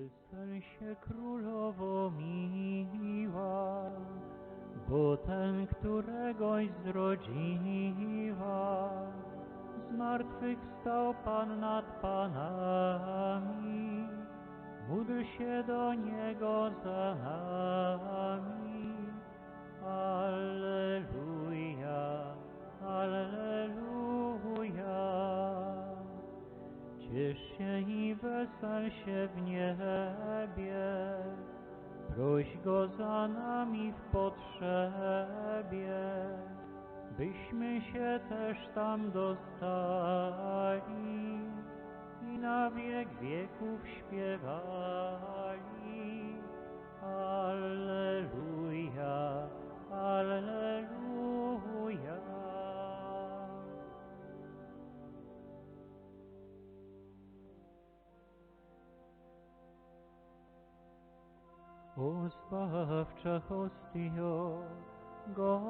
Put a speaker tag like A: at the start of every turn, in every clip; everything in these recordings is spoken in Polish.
A: Wesel się królowo miła, bo ten, któregoś zrodziła, z martwych wstał Pan nad Panami, módl się do Niego za nami. Alleluja, Alleluja. Ciesz się i wesel się w niebie, proś Go za nami w potrzebie, byśmy się też tam dostali i na wiek wieków śpiewali. Czechostijo, God.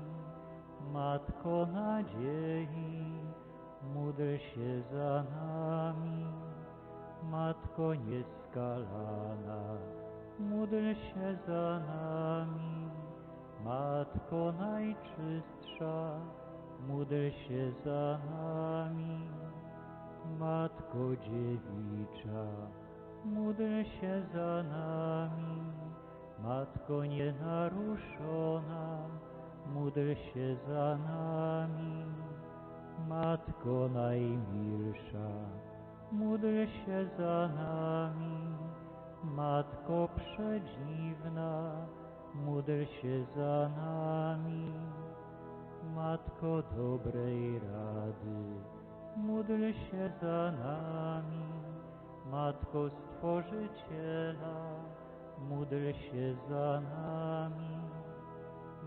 A: Matko nadziei, módl się za nami. Matko nieskalana, módl się za nami. Matko najczystsza, módl się za nami. Matko dziewicza, módl się za nami. Matko nienaruszona, módl się za nami. Matko najmilsza, módl się za nami. Matko przedziwna, módl się za nami. Matko dobrej rady, módl się za nami. Matko Stworzyciela, módl się za nami.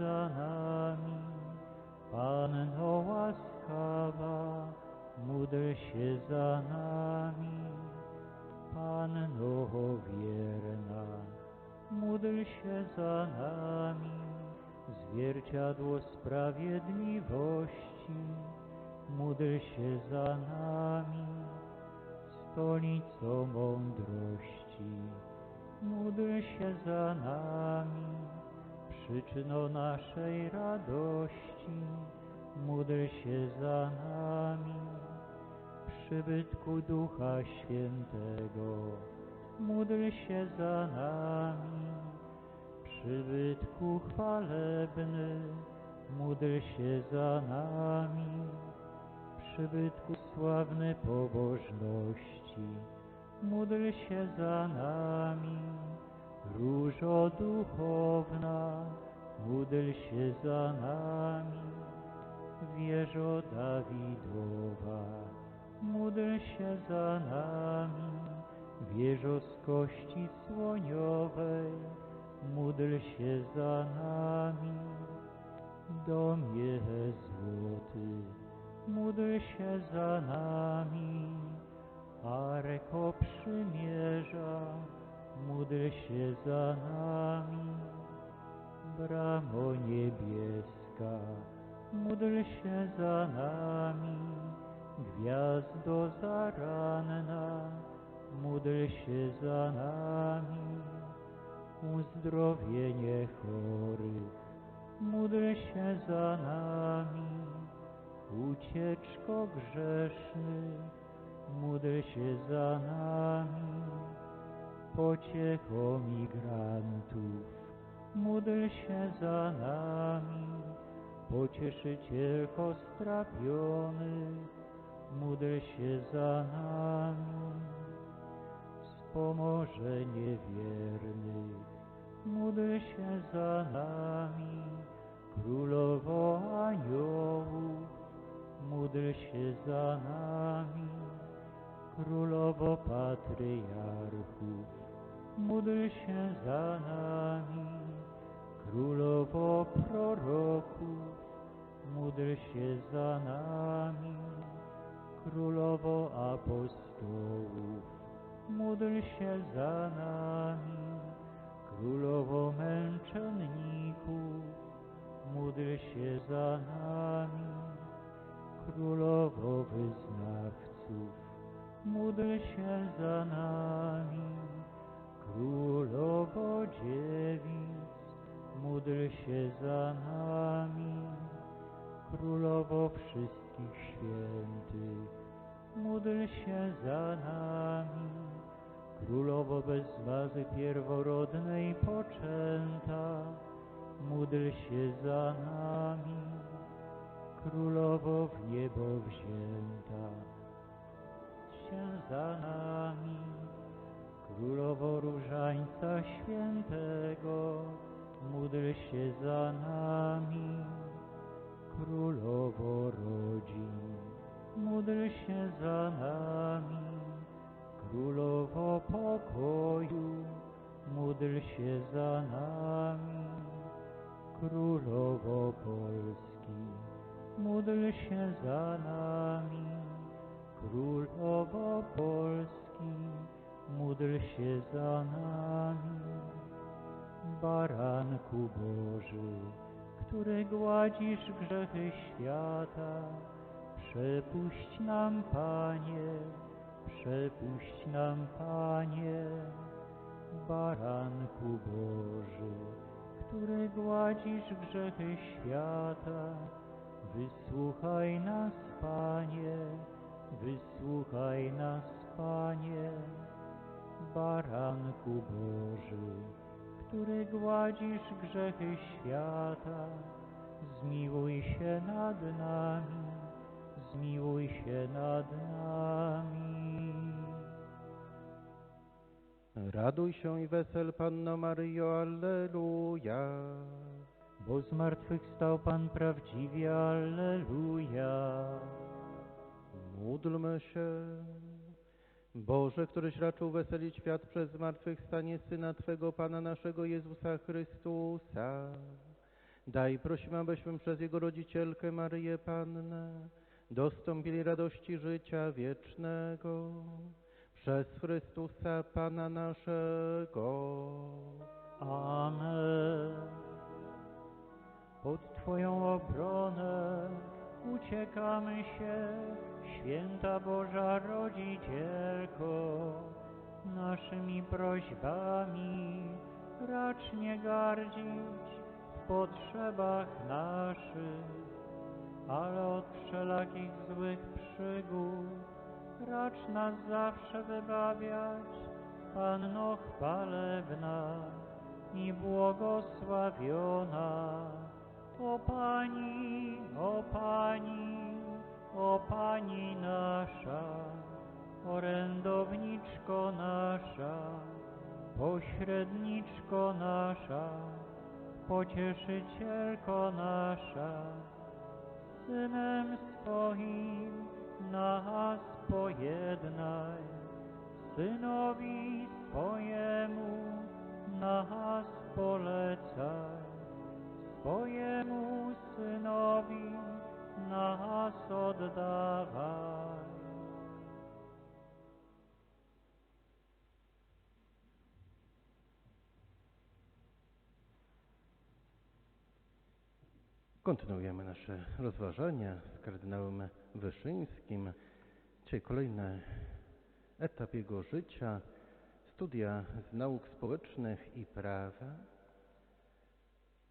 A: módl Przybytku Ducha Świętego, módl się za nami. Przybytku chwalebny, módl się za nami. Przybytku sławny pobożności, módl się za nami. Różo duchowna, módl się za nami. Wieżo Dawidowa, módl się za nami. Wieżo z kości słoniowej, módl się za nami. Domie złoty, módl się za nami. Arko przymierza, módl się za nami. Bramo niebieska, módl się za nami. Gwiazdo zaranna, módl się za nami. Uzdrowienie chorych, módl się za nami. Ucieczko grzeszny, módl się za nami. Pociecho migrantów, módl się za nami. Pocieszycielko strapionych, módl się za nami. Wspomożenie wiernych, módl się za nami. Królowo aniołów, módl się za nami. Królowo patriarchów, módl się za nami. Królowo proroków, módl się za nami. Królowo apostołów, módl się za nami. Królowo męczenników, módl się za nami. Królowo wyznawców, módl się za nami. Królowo dziewic, módl się za nami. Królowo wszystkich świętych, módl się za nami. Królowo bez wazy pierworodnej poczęta, módl się za nami. Królowo w niebo wzięta, się za nami. Królowo Różańca Świętego, módl się za nami. Królowo rodzin, módl się za nami. Królowo pokoju, módl się za nami. Królowo Polski, módl się za nami. Królowo Polski, módl się za nami. Baranku Boży, który gładzisz grzechy świata, przepuść nam, Panie, przepuść nam, Panie. Baranku Boży, który gładzisz grzechy świata, wysłuchaj nas, Panie, wysłuchaj nas, Panie. Baranku Boży, który gładzisz grzechy świata, zmiłuj się nad nami, zmiłuj się nad nami.
B: Raduj się i wesel, Panno Maryjo, Alleluja.
A: Bo zmartwychwstał Pan prawdziwie, Alleluja.
B: Módlmy się. Boże, któryś raczył weselić świat przez zmartwychwstanie Syna Twego, Pana naszego Jezusa Chrystusa. Daj, prosimy, abyśmy przez Jego rodzicielkę Maryję Pannę dostąpili radości życia wiecznego. Przez Chrystusa Pana naszego.
A: Amen. Pod Twoją obronę uciekamy się, święta Boża Rodzicielko. Naszymi prośbami racz nie gardzić w potrzebach naszych, ale od wszelakich złych przygód racz nas zawsze wybawiać, Panno chwalebna i błogosławiona. O Pani, o Pani, o Pani nasza, orędowniczko nasza, pośredniczko nasza, pocieszycielko nasza, Synem swoim nas pojednaj, Synowi swojemu nas polecaj, swojemu Synowi nas oddawaj.
B: Kontynuujemy nasze rozważania z kardynałem Wyszyńskim. Dzisiaj kolejny etap jego życia, studia z nauk społecznych i prawa.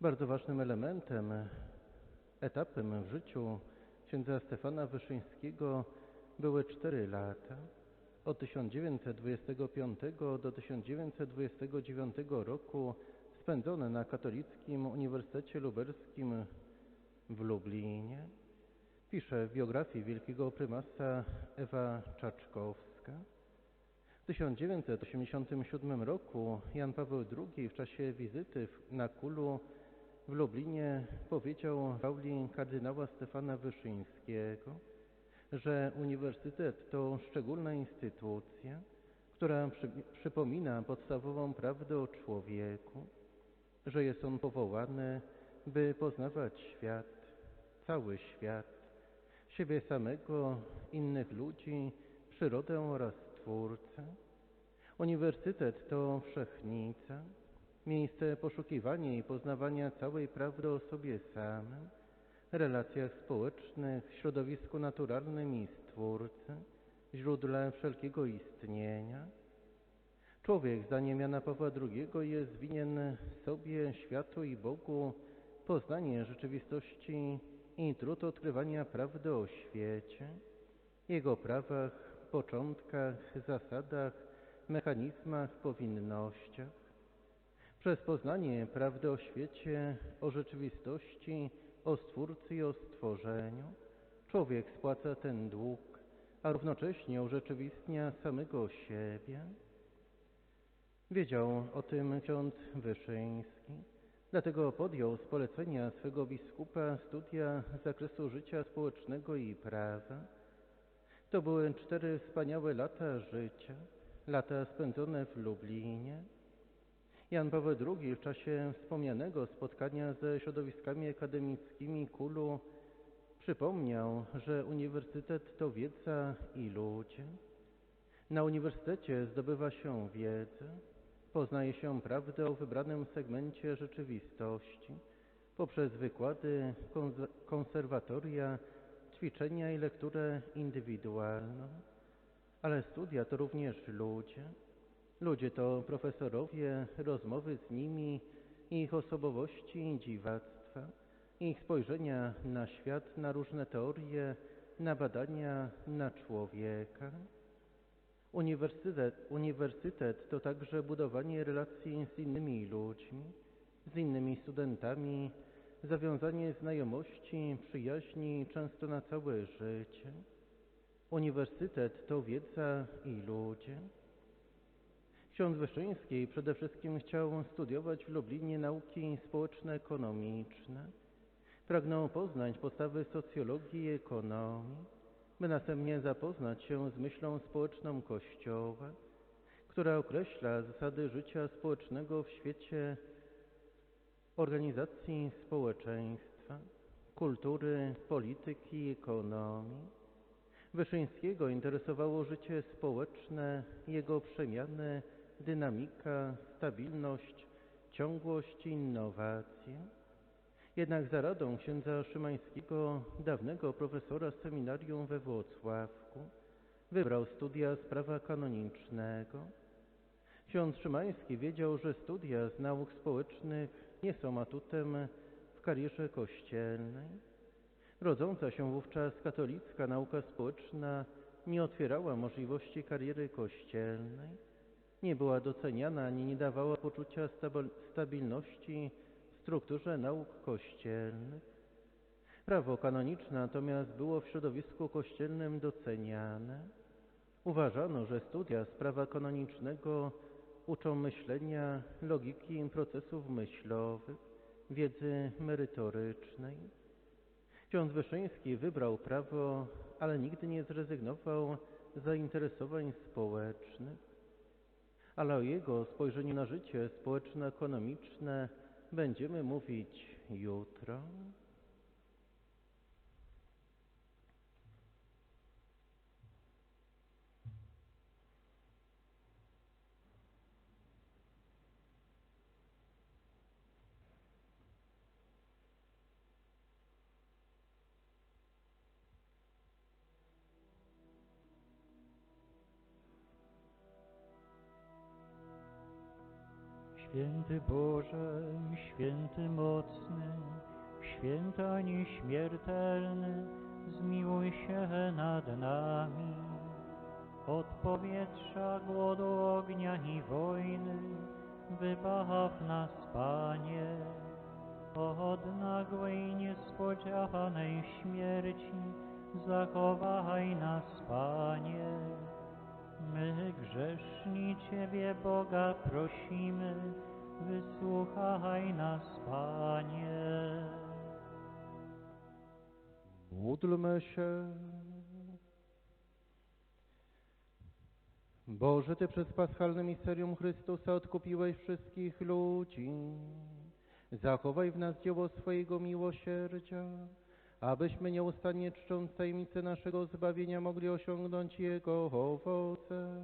B: Bardzo ważnym elementem, etapem w życiu księdza Stefana Wyszyńskiego były cztery lata. Od 1925 do 1929 roku spędzone na Katolickim Uniwersytecie Lubelskim w Lublinie. Pisze w biografii wielkiego prymasa Ewa Czaczkowska. W 1987 roku Jan Paweł II w czasie wizyty na Kulu w Lublinie powiedział w auli kardynała Stefana Wyszyńskiego, że uniwersytet to szczególna instytucja, która przy, przypomina podstawową prawdę o człowieku, że jest on powołany, by poznawać świat, cały świat, siebie samego, innych ludzi, przyrodę oraz Twórcę. Uniwersytet to wszechnica, miejsce poszukiwania i poznawania całej prawdy o sobie samym, relacjach społecznych, środowisku naturalnym i Stwórcy, źródle wszelkiego istnienia. Człowiek, zdaniem Jana Pawła II, jest winien sobie, światu i Bogu poznanie rzeczywistości i trud odkrywania prawdy o świecie, jego prawach, początkach, zasadach, mechanizmach, powinnościach. Przez poznanie prawdy o świecie, o rzeczywistości, o Stwórcy i o stworzeniu, człowiek spłaca ten dług, a równocześnie urzeczywistnia samego siebie. Wiedział o tym ksiądz Wyszyński, dlatego podjął z polecenia swego biskupa studia z zakresu życia społecznego i prawa. To były cztery wspaniałe lata życia, lata spędzone w Lublinie. Jan Paweł II w czasie wspomnianego spotkania ze środowiskami akademickimi KULU przypomniał, że uniwersytet to wiedza i ludzie. Na uniwersytecie zdobywa się wiedzę, poznaje się prawdę o wybranym segmencie rzeczywistości poprzez wykłady, konserwatoria, ćwiczenia i lekturę indywidualną. Ale studia to również ludzie. Ludzie to profesorowie, rozmowy z nimi, ich osobowości i dziwactwa, ich spojrzenia na świat, na różne teorie, na badania, na człowieka. Uniwersytet, uniwersytet to także budowanie relacji z innymi ludźmi, z innymi studentami, zawiązanie znajomości, przyjaźni często na całe życie. Uniwersytet to wiedza i ludzie. Ksiądz Wyszyński przede wszystkim chciał studiować w Lublinie nauki społeczno-ekonomiczne. Pragnął poznać podstawy socjologii i ekonomii, by następnie zapoznać się z myślą społeczną Kościoła, która określa zasady życia społecznego w świecie organizacji społeczeństwa, kultury, polityki ekonomii. Wyszyńskiego interesowało życie społeczne, jego przemiany, dynamika, stabilność, ciągłość i innowacje. Jednak za radą księdza Szymańskiego, dawnego profesora seminarium we Włocławku, wybrał studia z prawa kanonicznego. Ksiądz Szymański wiedział, że studia z nauk społecznych nie są atutem w karierze kościelnej. Rodząca się wówczas katolicka nauka społeczna nie otwierała możliwości kariery kościelnej, nie była doceniana ani nie dawała poczucia stabilności strukturze nauk kościelnych. Prawo kanoniczne natomiast było w środowisku kościelnym doceniane. Uważano, że studia z prawa kanonicznego uczą myślenia, logiki procesów myślowych, wiedzy merytorycznej. Ksiądz Wyszyński wybrał prawo, ale nigdy nie zrezygnował z zainteresowań społecznych. Ale o jego spojrzeniu na życie społeczno-ekonomiczne będziemy mówić jutro.
A: Święty mocny, święta nieśmiertelny, zmiłuj się nad nami. Od powietrza, głodu, ognia i wojny, wybaw nas, Panie. Od nagłej, niespodziewanej śmierci, zachowaj nas, Panie. My grzeszni Ciebie, Boga, prosimy, wysłuchaj nas, Panie.
B: Módlmy się. Boże, Ty przez paschalne misterium Chrystusa odkupiłeś wszystkich ludzi. Zachowaj w nas dzieło swojego miłosierdzia, abyśmy nieustannie czcząc tajemnicę naszego zbawienia mogli osiągnąć Jego owoce.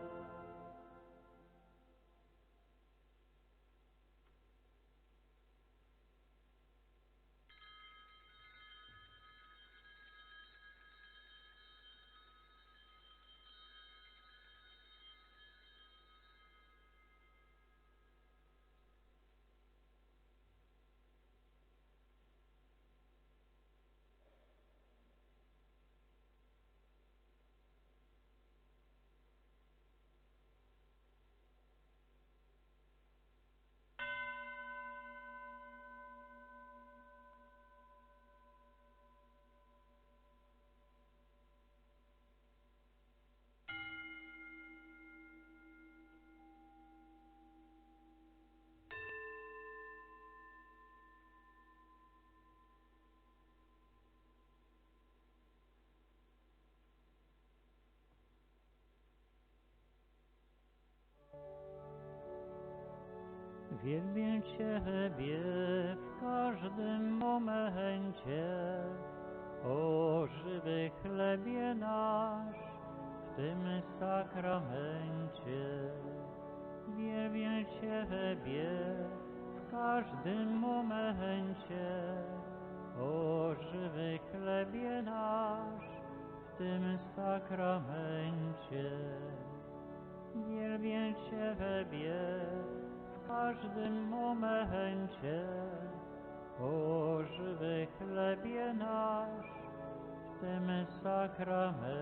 A: Wielbię Ciebie w każdym momencie, o żywy chlebie nasz w tym sakramencie. Wielbię Ciebie w każdym momencie, o żywy chlebie nasz w tym sakramencie. Wielbię Ciebie każdym momencie, o żywy chlebie nasz w tym sakramencie.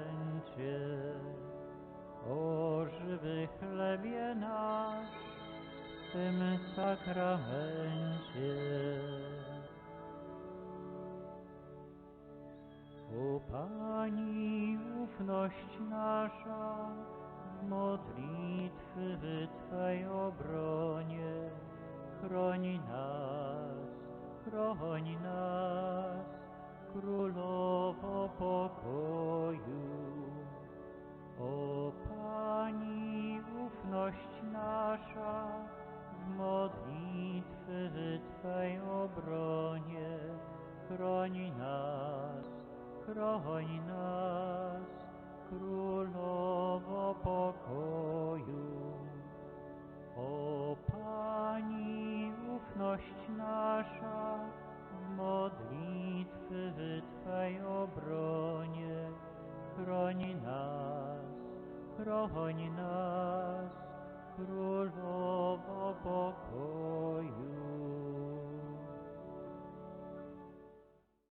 A: Ashram.